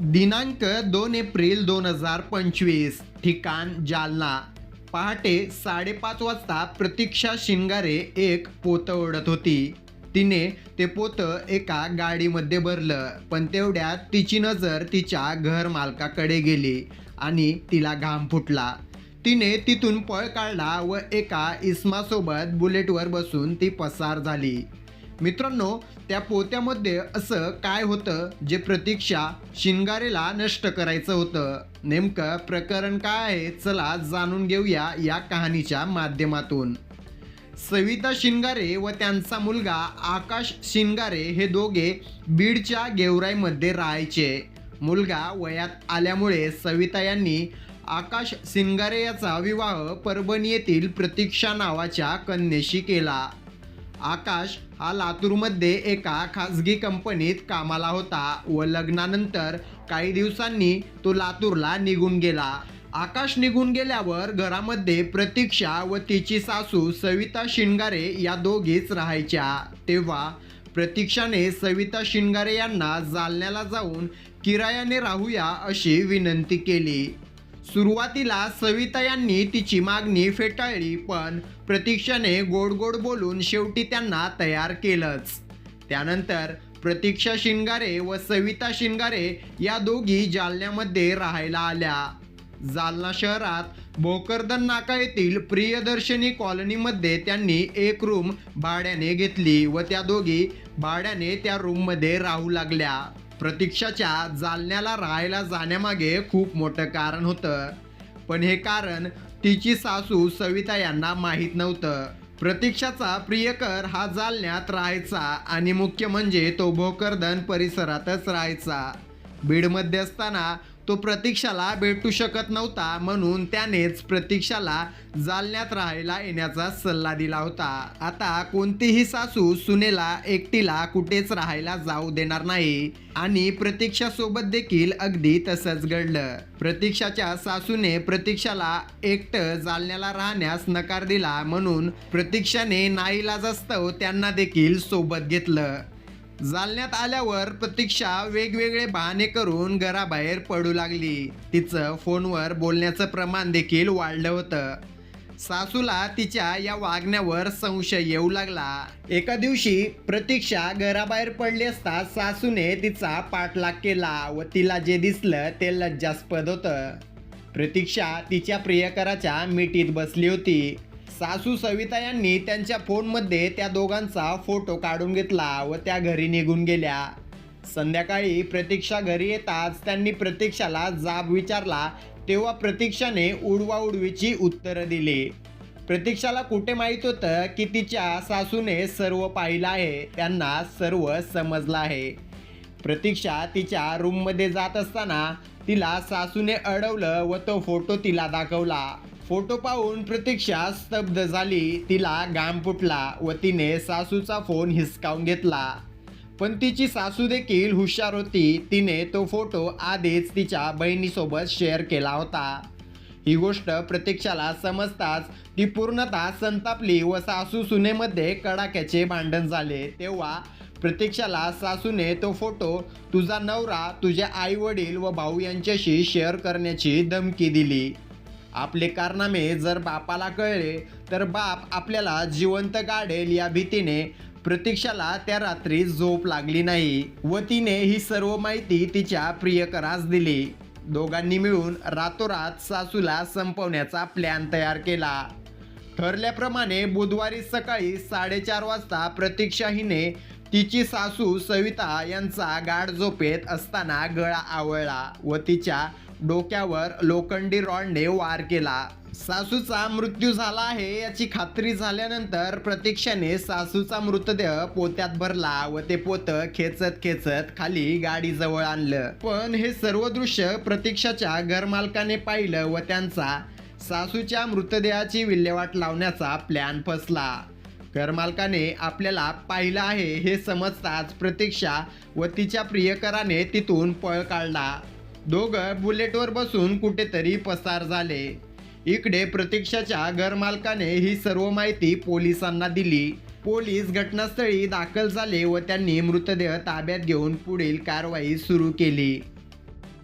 दिनांक दोन एप्रिल दोन हजार पंचवीस ठिकाण जालना. पहाटे साडेपाच वाजता प्रतीक्षा शिंगारे एक पोतं ओढत होती. तिने ते पोतं एका गाडीमध्ये भरलं पण तेवढ्यात तिची नजर तिच्या घर मालकाकडे गेली आणि तिला घाम फुटला. तिने तिथून पळ काढला व एका इस्मासोबत बुलेटवर बसून ती पसार झाली. मित्रांनो त्या पोत्यामध्ये असं काय होतं जे प्रतीक्षा शिंगारेला नष्ट करायचं होतं? नेमकं प्रकरण काय आहे? चला जाणून घेऊया या कहाणीच्या माध्यमातून. सविता शिंगारे व त्यांचा मुलगा आकाश शिंगारे हे दोघे बीडच्या गेवराईमध्ये राहायचे. मुलगा वयात आल्यामुळे सविता यांनी आकाश शिंगारे याचा विवाह परभणी येथील प्रतीक्षा नावाच्या कन्येशी केला. आकाश हा लातूरमध्ये एका खाजगी कंपनीत कामाला होता व लग्नानंतर काही दिवसांनी तो लातूरला निघून गेला. आकाश निघून गेल्यावर घरामध्ये प्रतीक्षा व तिची सासू सविता शिंगारे या दोघीच राहायच्या. तेव्हा प्रतीक्षाने सविता शिंगारे यांना जालन्याला जाऊन किरायाने राहूया अशी विनंती केली. सुरुवातीला सविता यांनी तिची मागणी फेटाळली पण प्रतीक्षाने गोड गोड बोलून शेवटी त्यांना तयार केलंच. त्यानंतर प्रतीक्षा शिंगारे व सविता शिंगारे या दोघी जालन्यामध्ये राहायला आल्या. जालना शहरात भोकरदन नाका येथील प्रियदर्शनी कॉलनीमध्ये त्यांनी एक रूम भाड्याने घेतली व त्या दोघी भाड्याने त्या रूममध्ये राहू लागल्या. प्रतीक्षाच्या जालन्याला राहायला जाण्यामागे खूप मोठं कारण होतं. पण हे कारण तिची सासू सविता यांना माहीत नव्हतं. प्रतीक्षाचा प्रियकर हा जालन्यात राहायचा आणि मुख्य म्हणजे तो भोकरदन परिसरातच राहायचा. बीडमध्ये असताना तो प्रतीक्षाला भेटू शकत नव्हता म्हणून त्यानेच प्रतीक्षाला जालन्यात राहायला येण्याचा सल्ला दिला होता. आता कोणतीही सासू सुनेला एकटीला कुठेच राहायला जाऊ देणार नाही आणि प्रतीक्षासोबत देखील अगदी तसंच घडलं. प्रतीक्षाच्या सासूने प्रतीक्षाला एकटं जालन्याला राहण्यास नकार दिला म्हणून प्रतीक्षाने नाईलाजास्तव त्यांना देखील सोबत घेतलं. जालण्यात आल्यावर प्रतीक्षा वेगवेगळे बहाणे करून घराबाहेर पडू लागली. तिचं फोनवर बोलण्याचं प्रमाण देखील वाढलं होतं. सासूला तिच्या या वागण्यावर संशय येऊ लागला. एका दिवशी प्रतीक्षा घराबाहेर पडली असता सासूने तिचा पाठलाग केला व तिला जे दिसलं ते लज्जास्पद होतं. प्रतीक्षा तिच्या प्रियकराच्या मिठीत बसली होती. सासू सविता यांनी त्यांच्या फोनमध्ये त्या दोघांचा फोटो काढून घेतला व त्या घरी निघून गेल्या. संध्याकाळी प्रतीक्षा घरी येताच त्यांनी प्रतीक्षाला जाब विचारला तेव्हा प्रतीक्षाने उडवाउडवीची उत्तरं दिली. प्रतीक्षाला कुठे माहीत होतं की तिच्या सासूने सर्व पाहिलं आहे त्यांना सर्व समजलं आहे. प्रतीक्षा तिच्या रूममध्ये जात असताना तिला सासूने अडवलं व तो फोटो तिला दाखवला. फोटो पाहून प्रतीक्षा स्तब्ध झाली. तिला घाम फुटला व तिने सासूचा फोन हिसकावून घेतला. पण तिची सासू देखील हुशार होती. तिने तो फोटो आधीच तिच्या बहिणीसोबत शेअर केला होता. ही गोष्ट प्रतीक्षाला समजताच ती पूर्णतः संतापली व सासू सुनेमध्ये कडाक्याचे भांडण झाले. तेव्हा प्रतीक्षाला सासूने तो फोटो तुझा नवरा तुझे आई वडील व भाऊ यांच्याशी शेअर करण्याची धमकी दिली. आपले कारनामे जर बापाला कळले तर बाप आपल्याला जिवंत गाडेल या भीतीने. प्रतीक्षाला त्या रात्री झोप लागली नाही. व तिने ही सर्व माहिती तिच्या प्रियकरास दिली. दोघांनी मिळून रातोरात सासूला संपवण्याचा प्लॅन तयार केला. ठरल्याप्रमाणे बुधवारी सकाळी साडेचार वाजता प्रतीक्षा हिने तिची सासू सविता यांचा गाढ झोपेत असताना गळा आवळला व तिच्या डोक्यावर लोखंडी रॉडने वार केला. सासूचा मृत्यू झाला आहे याची खात्री झाल्यानंतर प्रतीक्षाने सासूचा मृतदेह पोत्यात भरला व ते पोत खेचत खेचत खाली गाडीजवळ आणलं. पण हे सर्व दृश्य प्रतीक्षाच्या घरमालकाने पाहिलं व त्यांचा सासूच्या मृतदेहाची विल्हेवाट लावण्याचा प्लॅन फसला. घरमालकाने आपल्याला पाहिलं आहे हे समजताच प्रतीक्षा व तिच्या प्रियकराने तिथून पळ काढला. दोघं बुलेटवर बसून कुठेतरी पसार झाले. इकडे प्रतीक्षाच्या घरमालकाने ही सर्व माहिती पोलिसांना दिली. पोलीस घटनास्थळी दाखल झाले व त्यांनी मृतदेह ताब्यात घेऊन पुढील कारवाई सुरू केली.